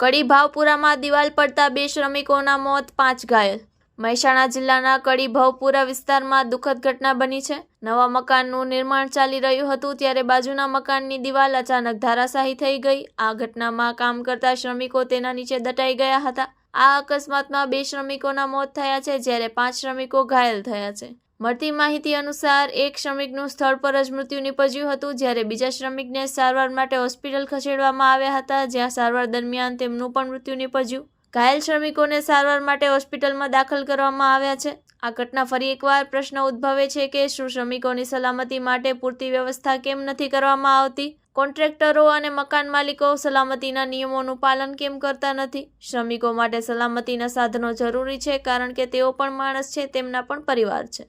કડી ભાવપુરામાં દિવાલ પડતા બે શ્રમિકોના મોત, પાંચ ઘાયલ. મહેસાણા જિલ્લાના કડી ભાવપુરા વિસ્તારમાં દુઃખદ ઘટના બની છે. નવા મકાનનું નિર્માણ ચાલી રહ્યું હતું ત્યારે બાજુના મકાનની દિવાલ અચાનક ધારાશાહી થઈ ગઈ. આ ઘટનામાં કામ કરતા શ્રમિકો તેના નીચે દટાઈ ગયા હતા. આ અકસ્માતમાં બે શ્રમિકોના મોત થયા છે, જ્યારે પાંચ શ્રમિકો ઘાયલ થયા છે. મળતી માહિતી અનુસાર, એક શ્રમિકનું સ્થળ પર જ મૃત્યુ નિપજ્યું હતું, જ્યારે બીજા શ્રમિકને સારવાર માટે હોસ્પિટલ ખસેડવામાં આવ્યા હતા, જ્યાં સારવાર દરમિયાન તેમનું પણ મૃત્યુ નિપજ્યું. ઘાયલ શ્રમિકોને સારવાર માટે હોસ્પિટલમાં દાખલ કરવામાં આવ્યા છે. આ ઘટના ફરી એકવાર પ્રશ્ન ઉદ્ભવે છે કે શું શ્રમિકોની સલામતી માટે પૂરતી વ્યવસ્થા કેમ નથી કરવામાં આવતી? કોન્ટ્રાક્ટરો અને મકાન માલિકો સલામતીના નિયમોનું પાલન કેમ કરતા નથી? શ્રમિકો માટે સલામતીના સાધનો જરૂરી છે, કારણ કે તેઓ પણ માણસ છે, તેમના પણ પરિવાર છે.